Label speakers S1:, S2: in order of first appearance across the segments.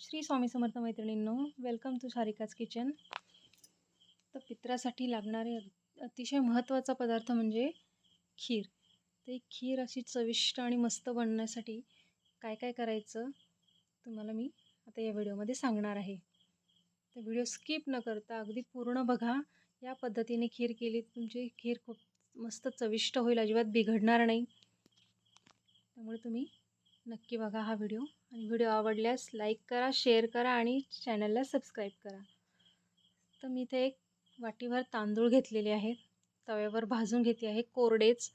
S1: श्री स्वामी समर्थ मैत्रिणींनो welcome to शारिकाज kitchen तर पित्रासाठी लागणारे अतिशय महत्त्वाचा पदार्थ म्हणजे खीर. तर ही खीर अशी चविष्ट आणि मस्त बनण्यासाठी काय काय करायचं तुम्हाला मी आता या व्हिडिओमध्ये सांगणार आहे. तर व्हिडिओ स्किप न करता अगदी पूर्ण बघा. या पद्धतीने खीर केली तुमची खीर खूप मस्त चविष्ट होईल अजिबात बिघडणार नाही. त्यामुळे तुम्ही नक्की बघा हा व्हिडिओ आणि व्हिडिओ आवडल्यास लाईक करा शेअर करा आणि चॅनलला सबस्क्राईब करा. तर मी इथे एक वाटीभर तांदूळ घेतलेले आहेत. तव्यावर भाजून घेते आहे कोरडेच.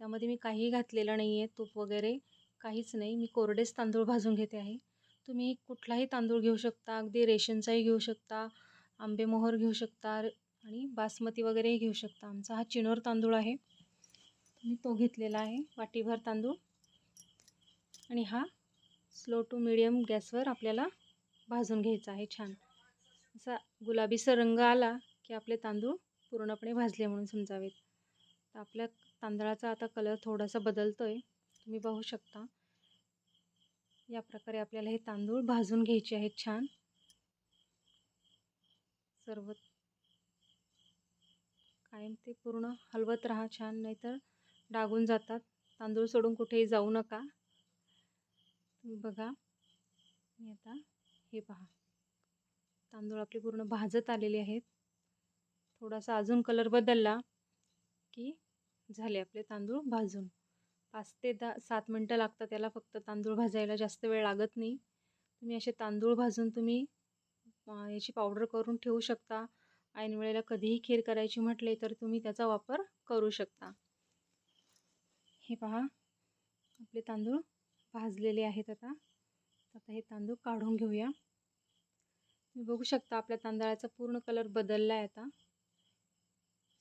S1: त्यामध्ये मी काहीही घातलेलं नाही आहे तूप वगैरे काहीच नाही. मी कोरडेच तांदूळ भाजून घेते आहे. तुम्ही कुठलाही तांदूळ घेऊ शकता अगदी रेशनचाही घेऊ शकता आंबेमोहर घेऊ शकता आणि बासमती वगैरेही घेऊ शकता. आमचा हा चिनोर तांदूळ आहे. मी तो घेतलेला आहे वाटीभर तांदूळ. आणि हा स्लो टू मिडियम गॅसवर आपल्याला भाजून घ्यायचा आहे छान. असा गुलाबीचा रंग आला की आपले तांदूळ पूर्णपणे भाजले म्हणून समजावेत. तर आपल्या तांदळाचा आता कलर थोडासा बदलतो आहे तुम्ही पाहू शकता. या प्रकारे आपल्याला हे तांदूळ भाजून घ्यायचे आहेत छान. सर्व कायम ते पूर्ण हलवत राहा छान नाहीतर डागून जातात. तांदूळ सोडून कुठेही जाऊ नका. तुम्ही बघा. मी आता हे पहा. तांदूळ आपले पूर्ण भाजत आलेले आहेत. थोडासा अजून कलर बदलला की झाले आपले तांदूळ भाजून. पाच ते दहा सात मिनटं लागतात त्याला फक्त तांदूळ भाजायला जास्त वेळ लागत नाही. तुम्ही असे तांदूळ भाजून तुम्ही याची पावडर करून ठेवू शकता. ऐन वेळेला कधीही खीर करायची म्हटले तर तुम्ही त्याचा वापर करू शकता. हे पहा. आपले तांदूळ भाजलेले आहेत आता. आता हे तांदूळ काढून घेऊया. तुम्ही बघू शकता आपल्या तांदळाचा पूर्ण कलर बदलला आहे आता.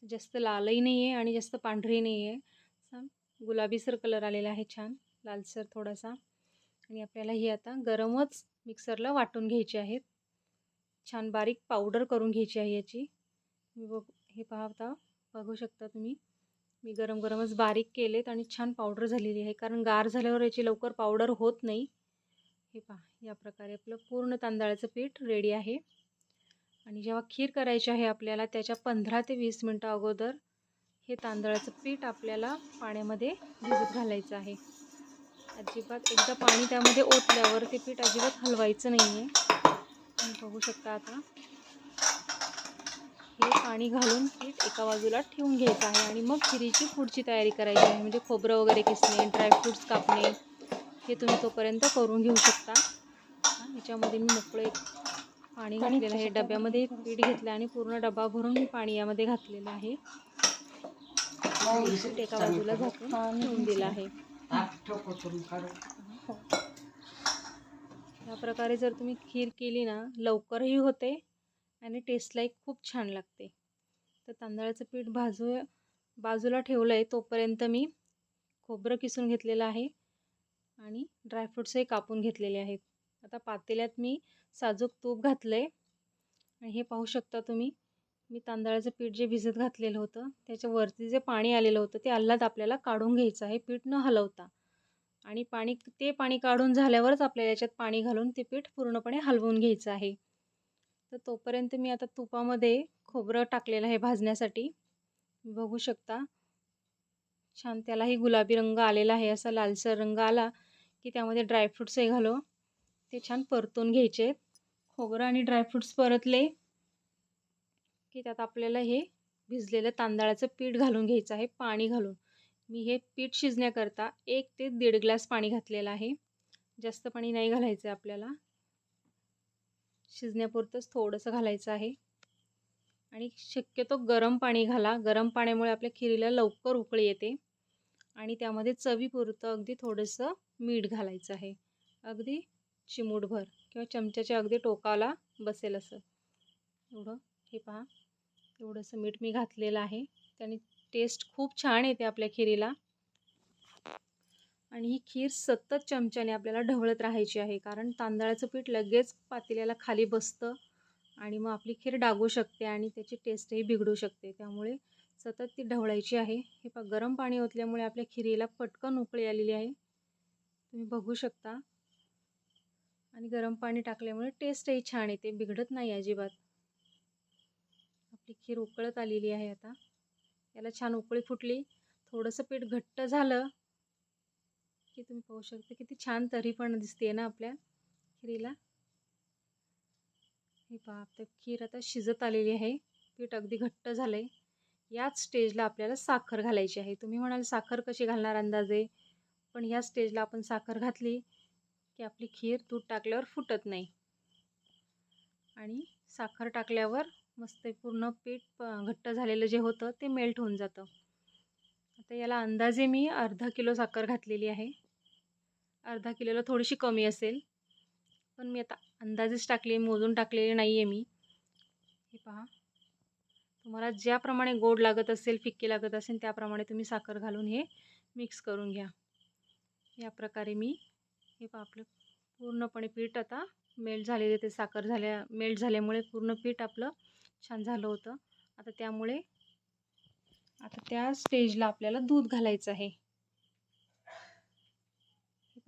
S1: जास्त लालही नाही आहे आणि जास्त पांढरी नाही आहे गुलाबीसर कलर आलेला आहे छान लालसर थोडासा. आणि आपल्याला ही आता गरमच मिक्सरला वाटून घ्यायची आहेत. छान बारीक पावडर करून घ्यायची आहे याची. मी बघ हे पाहता बघू शकता तुम्ही. मी गरम गरमच बारीक केलेत आणि छान पावडर झालेली आहे. कारण गार झाल्यावर याची लवकर पावडर होत नाही. हे पहा या प्रकारे आपलं पूर्ण तांदळाचं पीठ रेडी आहे. आणि जेव्हा खीर करायची आहे आपल्याला त्याच्या पंधरा ते वीस मिनटं अगोदर हे तांदळाचं पीठ आपल्याला पाण्यामध्ये भिजत घालायचं आहे. अजिबात एकदा पाणी त्यामध्ये ओतल्यावर ते पीठ अजिबात हलवायचं नाही आहे बघू शकता आता. हे पाणी घालून पीठ एका बाजूला ठेवून घ्यायचं आहे आणि मग खिरीची पुढची तयारी करायची आहे. म्हणजे खोबरं वगैरे किसणे ड्रायफ्रूट्स कापणे हे तुम्ही तोपर्यंत करून घेऊ शकता. ह्याच्यामध्ये मी मोकळं एक पाणी घातलेलं आहे. डब्यामध्ये पीठ घेतलं आणि पूर्ण डबा भरून मी पाणी यामध्ये घातलेलं आहे. पीठ एका बाजूला झाकून ठेवून दिलं आहे. या प्रकारे जर तुम्ही खीर केली ना लवकरही होते. आणि टेस्टलाही खूप छान लागते. तर तांदळाचं पीठ भाजू बाजूला ठेवलं आहे तोपर्यंत मी खोबरं किसून घेतलेलं आहे आणि ड्रायफ्रूट्सही कापून घेतलेले आहेत. आता पातेल्यात मी साजूक तूप घातलं आहे आणि हे पाहू शकता तुम्ही मी तांदळाचं पीठ जे भिजत घातलेलं होतं त्याच्यावरती जे पाणी आलेलं होतं ते अल्लाद आपल्याला काढून घ्यायचं आहे पीठ न हलवता. आणि पाणी ते पाणी काढून झाल्यावरच आपल्याला याच्यात पाणी घालून ते पीठ पूर्णपणे हलवून घ्यायचं आहे. तर तोपर्यंत मी आता तुपामध्ये खोबरं टाकलेलं आहे भाजण्यासाठी. बघू शकता. छान त्यालाही गुलाबी रंग आलेला आहे असा लालसर रंग आला की त्यामध्ये ड्रायफ्रूट्सही घालो. ते छान परतून घ्यायचे. खोबरं आणि ड्रायफ्रूट्स परतले की त्यात आपल्याला हे भिजलेलं तांदळाचं पीठ घालून घ्यायचं आहे पाणी घालून. मी हे पीठ शिजण्याकरता एक ते दीड ग्लास पाणी घातलेलं आहे. जास्त पाणी नाही घालायचं आहे आपल्याला. शिजण्यापुरतंच थोडंसं घालायचं आहे. आणि शक्यतो गरम पाणी घाला. गरम पाण्यामुळे आपल्या खिरीला लवकर उकळी येते. आणि त्यामध्ये चवीपुरतं अगदी थोडंसं मीठ घालायचं आहे. अगदी चिमूटभर किंवा चमच्याच्या अगदी टोकाला बसेल असं. एवढं हे पहा. एवढंसं मीठ मी घातलेलं आहे. त्याने टेस्ट खूप छान येते आपल्या खिरीला. आणि ही खीर सतत चमच्याने आपल्याला ढवळत राहायची आहे. कारण तांदळाचं पीठ लगेच पातेल्याला खाली बसतं आणि मग आपली खीर डागू शकते आणि त्याची टेस्टही बिघडू शकते. त्यामुळे सतत ती ढवळायची आहे. हे पा गरम पाणी ओतल्यामुळे आपल्या खिरीला पटकन उकळी आलेली आहे. तुम्ही बघू शकता. आणि गरम पाणी टाकल्यामुळे टेस्टही छान येते. बिघडत नाही अजिबात. आपली खीर उकळत आलेली आहे आता. याला छान उकळी फुटली. थोडंसं पीठ घट्ट झालं की तुम्ही पाहू शकता किती छान तरी पण दिसते ना आपल्या खिरीला. हे पहा तर खीर आता शिजत आलेली आहे. पीठ अगदी घट्ट झालं आहे याच स्टेजला आपल्याला साखर घालायची आहे. तुम्ही म्हणाल साखर कशी घालणार अंदाजे? पण या स्टेजला आपण साखर घातली की आपली खीर दूध टाकल्यावर फुटत नाही. आणि साखर टाकल्यावर मस्त पूर्ण पीठ घट्ट झालेलं जे होतं ते मेल्ट होऊन जातं. आता याला अंदाजे मी अर्धा किलो साखर घातलेली आहे. अर्धा किलोला थोडीशी कमी असेल. पण मी आता अंदाजेच टाकली मोजून टाकलेली नाही आहे मी. हे पहा. तुम्हाला ज्याप्रमाणे गोड लागत असेल फिक्की लागत असेल त्याप्रमाणे तुम्ही साखर घालून हे मिक्स करून घ्या. या प्रकारे मी हे पहा आपलं पूर्णपणे पीठ आता मेल्ट झालेले ते साखर झाल्या मेल्ट झाल्यामुळे पूर्ण पीठ आपलं छान झालं होतं. आता त्यामुळे आता त्या स्टेजला आपल्याला दूध घालायचं आहे.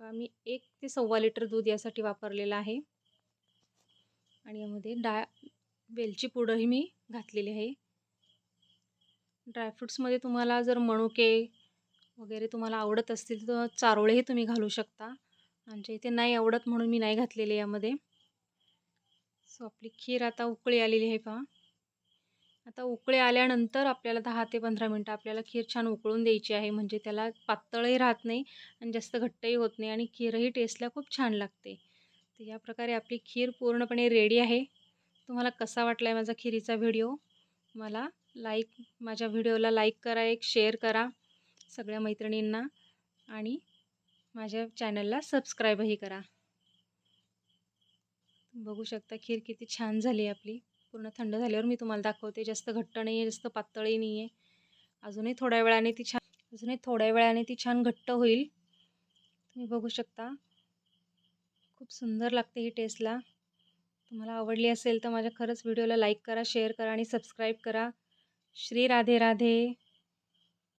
S1: मी एक ते सव्वा लिटर दूध यासाठी वापरलेलं आहे. आणि यामध्ये डाळ वेलची पूडही मी घातलेली आहे. ड्रायफ्रूट्समध्ये तुम्हाला जर मणुके वगैरे तुम्हाला आवडत असतील तर चारोळेही तुम्ही घालू शकता. आमच्या इथे नाही आवडत म्हणून मी नाही घातलेले यामध्ये. सो आपली खीर आता उकळी आलेली आहे पहा. आता उकळे आल्यानंतर आपल्याला दहा ते पंधरा मिनटं आपल्याला खीर छान उकळून द्यायची आहे. म्हणजे त्याला पातळही राहत नाही आणि जास्त घट्टही होत नाही आणि खीरही टेस्टला खूप छान लागते. तर या प्रकारे आपली खीर पूर्णपणे रेडी आहे. तुम्हाला कसा वाटला आहे माझा खिरीचा व्हिडिओ? मला लाईक माझ्या व्हिडिओला लाईक करा एक शेअर करा सगळ्या मैत्रिणींना आणि माझ्या चॅनलला सबस्क्राईबही करा. बघू शकता खीर किती छान झाली आहे आपली. पूर्ण थंड झाल्यावर मी तुम्हाला दाखवते. जास्त घट्ट नाही आहे जास्त पातळही नाही आहे अजूनही थोड्या वेळाने ती छान अजूनही थोड्या वेळाने ती छान घट्ट होईल. तुम्ही बघू शकता. खूप सुंदर लागते ही टेस्टला तुम्हाला आवडली असेल तर माझ्या खरंच व्हिडिओला लाईक करा शेअर करा आणि सबस्क्राईब करा. श्री राधे राधे.